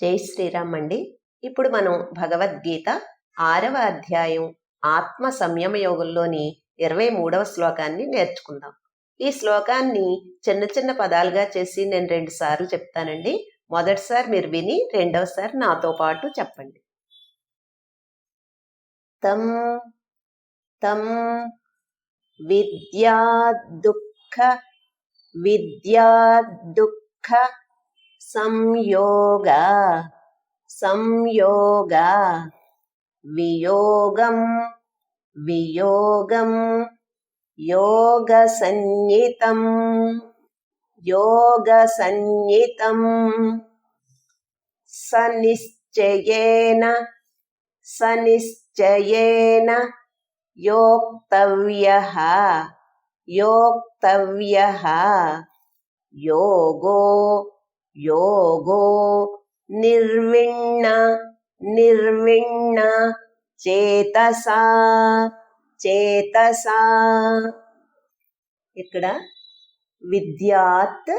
జై శ్రీరామ్ అండి. ఇప్పుడు మనం భగవద్గీత ఆరవ అధ్యాయం ఆత్మ సంయమ యోగంలోని ఇరవై మూడవ శ్లోకాన్ని నేర్చుకుందాం. ఈ శ్లోకాన్ని చిన్న చిన్న పదాలుగా చేసి నేను రెండు సార్లు చెప్తానండి. మొదటిసారి మీరు విని రెండవసారి నాతో పాటు చెప్పండి. తం తం విద్యా దుఃఖ విద్యా దుఃఖ संयोग संयोग। वियोगम् वियोगम् योगसञ्जितम् योगसञ्ज्ञम् सनिश्चयेन सनिश्चयेन योक्तव्यः योक्तव्यः। योगो యోగో నిర్విణ్ణ నిర్విణ్ణ చేతసా చేతసా. ఇక్కడ విద్యాత్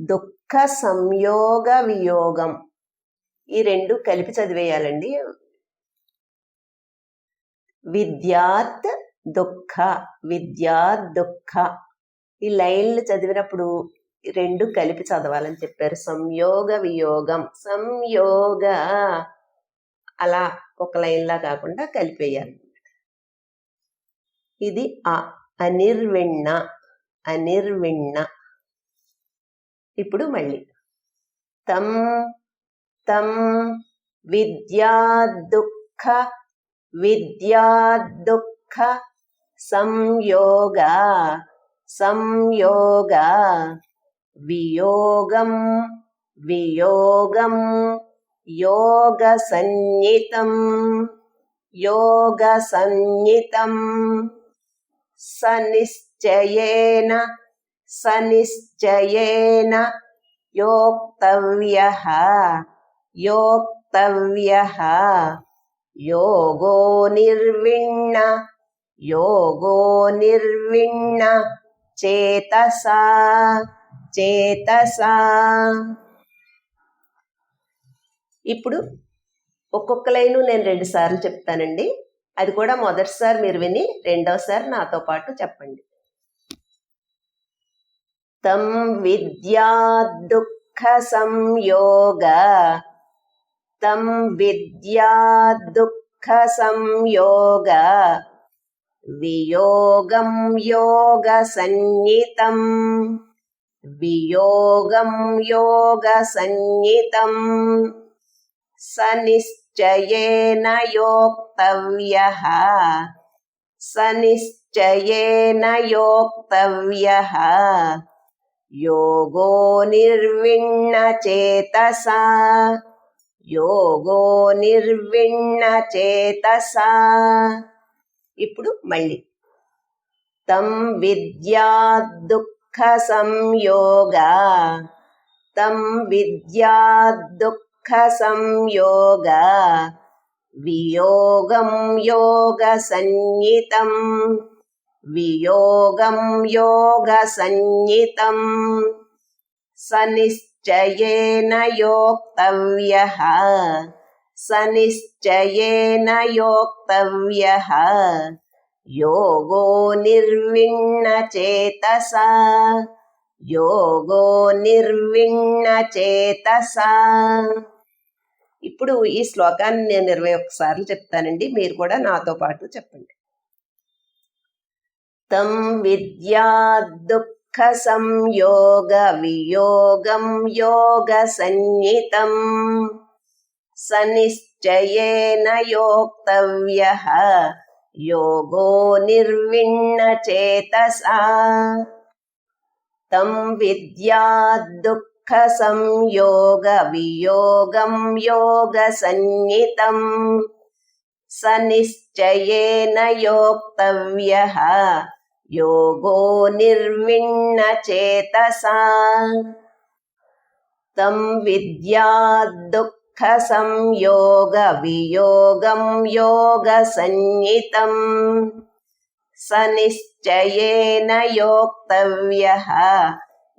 దుఃఖ సంయోగ వియోగం. ఈ రెండు కలిపి చదివేయాలండి. విద్యాత్ దుఃఖ విద్యాత్ దుఃఖ. ఈ లైన్లు చదివినప్పుడు రెండు కలిపి చదవాలని చెప్పారు. సంయోగ వియోగం. సంయోగ. అలా ఒక లైన్లా కాకుండా కలిపేయాలి. ఇది అ అనిర్విణ్ణ అనిర్విణ్ణ ఇప్పుడు మళ్ళీ. తం తం విద్యా దుఃఖ విద్యా దుఃఖ. సంయోగ సంయోగ. वियोगम् वियोगम् योगसञ्ज्ञितम् योगसञ्ज्ञम् सनिश्चयेन सनिश्चयेन योक्तव्यः योक्तव्यः। योगो निर्विण्ण योगो निर्विण्ण चेतसा। చేతసా. ఇప్పుడు ఒక్కొక్క లైను నేను రెండు సార్లు చెప్తానండి. అది కూడా మొదటిసారి మీరు విని రెండవసారి నాతో పాటు చెప్పండి. తం విద్యా దుఃఖ సంయోగ తం విద్యా దుఃఖ సంయోగ వియోగం యోగ సన్నితం. వియోగం యోగ సన్నితం సనిశ్చయేన యోక్తవ్యః సనిశ్చయేన యోక్తవ్యః యోగో నిర్విణ్ణ చేతసా యోగో నిర్విణ్ణ చేతసా ఇప్పుడు మళ్ళీ. తం విద్యా దుఃఖ दुःखसंयोग। तं विद्याद्दुःखसंयोग। वियोगं दुःखसंयोग वियोगं योगसंज्ञितम्। स निश्चयेन योक्तव्यः। स निश्चयेन योक्तव्यः। యోగో నిర్విణ్ణ చేతస. యోగో నిర్విణ్ణ ఇప్పుడు ఈ శ్లోకాన్ని నేను ఇరవై ఒక్కసార్లు చెప్తానండి. మీరు కూడా నాతో పాటు చెప్పండి. తం విద్యా దుఃఖ సంయోగ వియోగం యోగ సన్నితం సనిశ్చయేన యోక్తవ్య యోగో నిర్విణ్ణ చేతసా. తం విద్యా దుఃఖ సంయోగ వియోగం యోగ సన్నితం. సనిశ్చయేన యోక్తవ్యః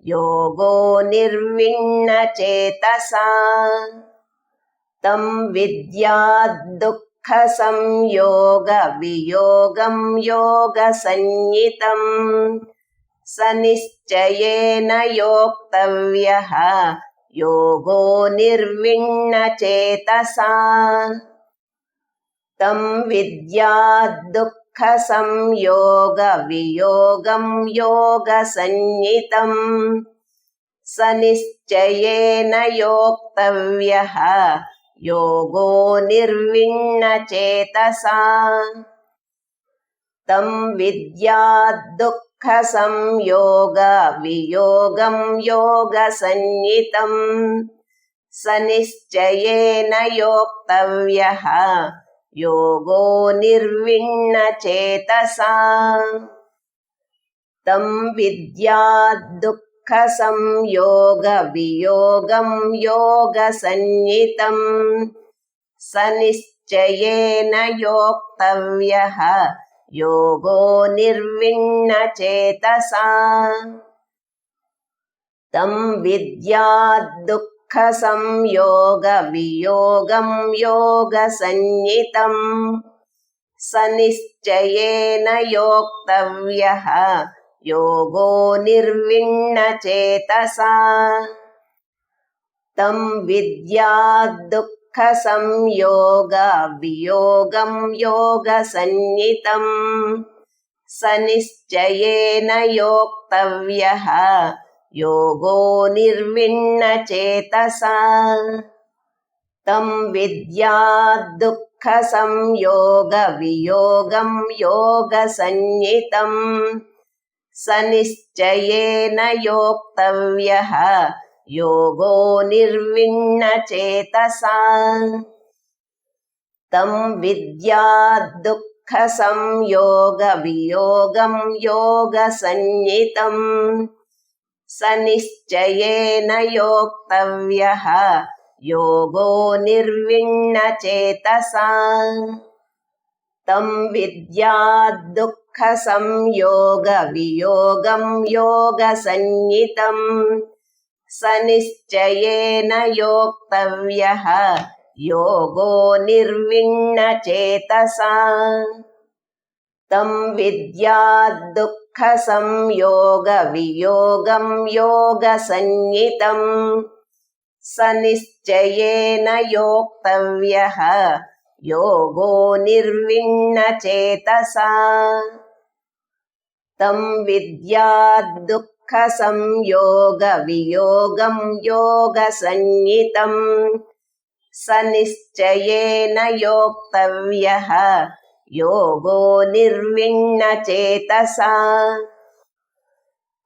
యోగో నిర్విణ్ణ చేతసా తం విద్యా దుఃఖ సంయోగ వియోగం యోగ సన్నితం సనిశ్చయేన యోక్తవ్యః. యోగో योगो निर्विण्णचेतसा तं विद्याद्दुःखसंयोगवियोगं योगसंज्ञितम् स निश्चयेन योक्तव्यः योगो निर्विण्णचेतसा तं विद्याद्दुःख దుఃఖ సంయోగ వియోగం యోగ సన్నితం సనిశ్చయేన యోక్తవ్య. యోగో నిర్విణ్ణ చేతసా. తం విద్యా దుఃఖ సంయోగ వియోగం యోగ సన్నితం సనిశ్చయేన యోక్తవ్య. योगो निर्विण्णचेतसा तं विद्याद्दुःखसंयोगवियोगं योगसंज्ञितम् स निश्चयेन योक्तव्यः योगो निर्विण्णचेतसा तं దుఃఖ సంయోగ వియోగం యోగ సన్నితం స నిశ్చయేన యోక్తవ్య యోగో నిర్విణ్ణ చేతసా తం విద్యా దుఃఖ సంయోగ వియోగం యోగ సన్నితం స యోక్తవ్య योगो निर्विण्णचेतसा तं विद्याद्दुःखसंयोगवियोगं योगसंज्ञितम् स निश्चयेन योक्तव्यः योगो निर्विण्णचेतसा तं विद्याद्दुःखसंयोगवियोगं योगसंज्ञितम् स निश्चयेन योक्तव्यः योगो निर्विण्णचेतसा तं विद्याद्दुःखसंयोगवियोगं योगसंज्ञितम् स निश्चयेन योक्तव्यः योगो निर्विण्णचेतसा तं विद्याद्दुःखसंयोगवियोगं योगसंज्ञितम् स निश्चयेन योक्तव्यः योगो निर्विण्णचेतसा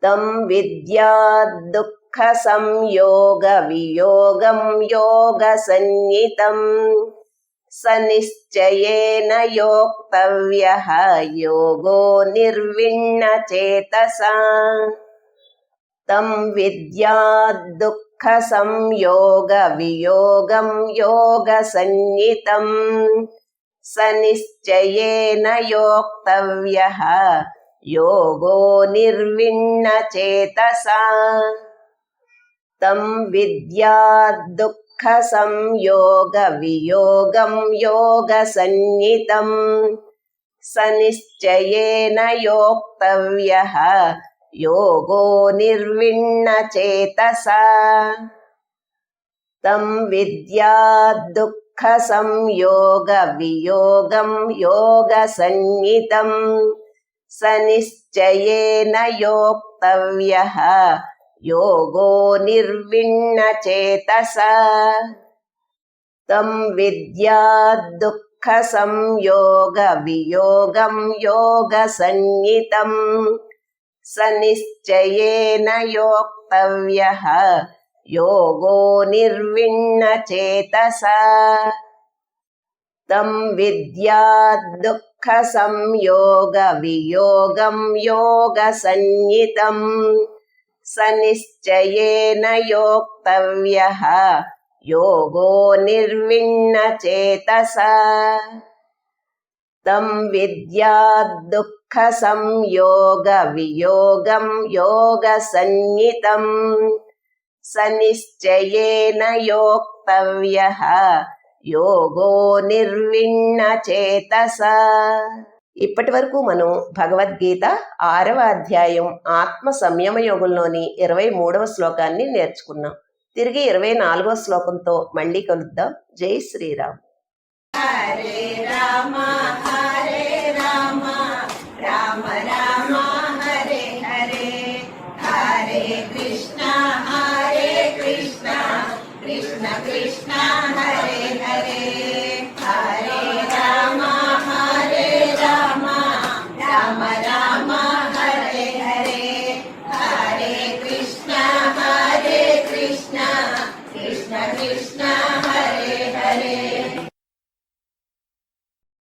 तं विद्याद्दुःखसंयोगवियोगं योगसंज्ञितम् स निश्चयेन योक्तव्यः योगो निर्विण्णचेतसा తం విద్యాదుఃఖ సంయోగ వియోగం యోగ సన్నితం స నిశ్చయేన యోక్తవ్య యోగో నిర్విణ్ణ చేతసా తం విద్యాదుఃఖ సంయోగ వియోగం యోగ సన్నితం స నిశ్చయేన యోక్తవ్య योगो निर्विण्णचेतसा तं विद्याद्दुःखसंयोगवियोगं योगसंज्ञितम् स निश्चयेन योक्तव्यः योगो निर्विण्णचेतसा तं विद्याद्दुःखसंयोगवियोगं योगसंज्ञितम् स निश्चयेन योक्तव्यः योगो निर्विण्णचेतसा तं विद्याद्दुःखसंयोगवियोगं योगसंज्ञितम् स निश्चयेन योक्तव्यः योगो निर्विण्णचेतसा तं विद्याद्दुःखसंयोगवियोगं योगसंज्ञितम् स निश्चयेन योक्तव्यः యోగో నిర్విణ్ణ చేతస ఇప్పటి వరకు మనం భగవద్గీత ఆరవ అధ్యాయం ఆత్మ సంయమ యోగంలోని ఇరవై మూడవ శ్లోకాన్ని నేర్చుకున్నాం తిరిగి ఇరవై నాలుగవ శ్లోకంతో మళ్ళీ కలుద్దాం జై శ్రీరామ్ कृष्ण कृष्ण हरे हरे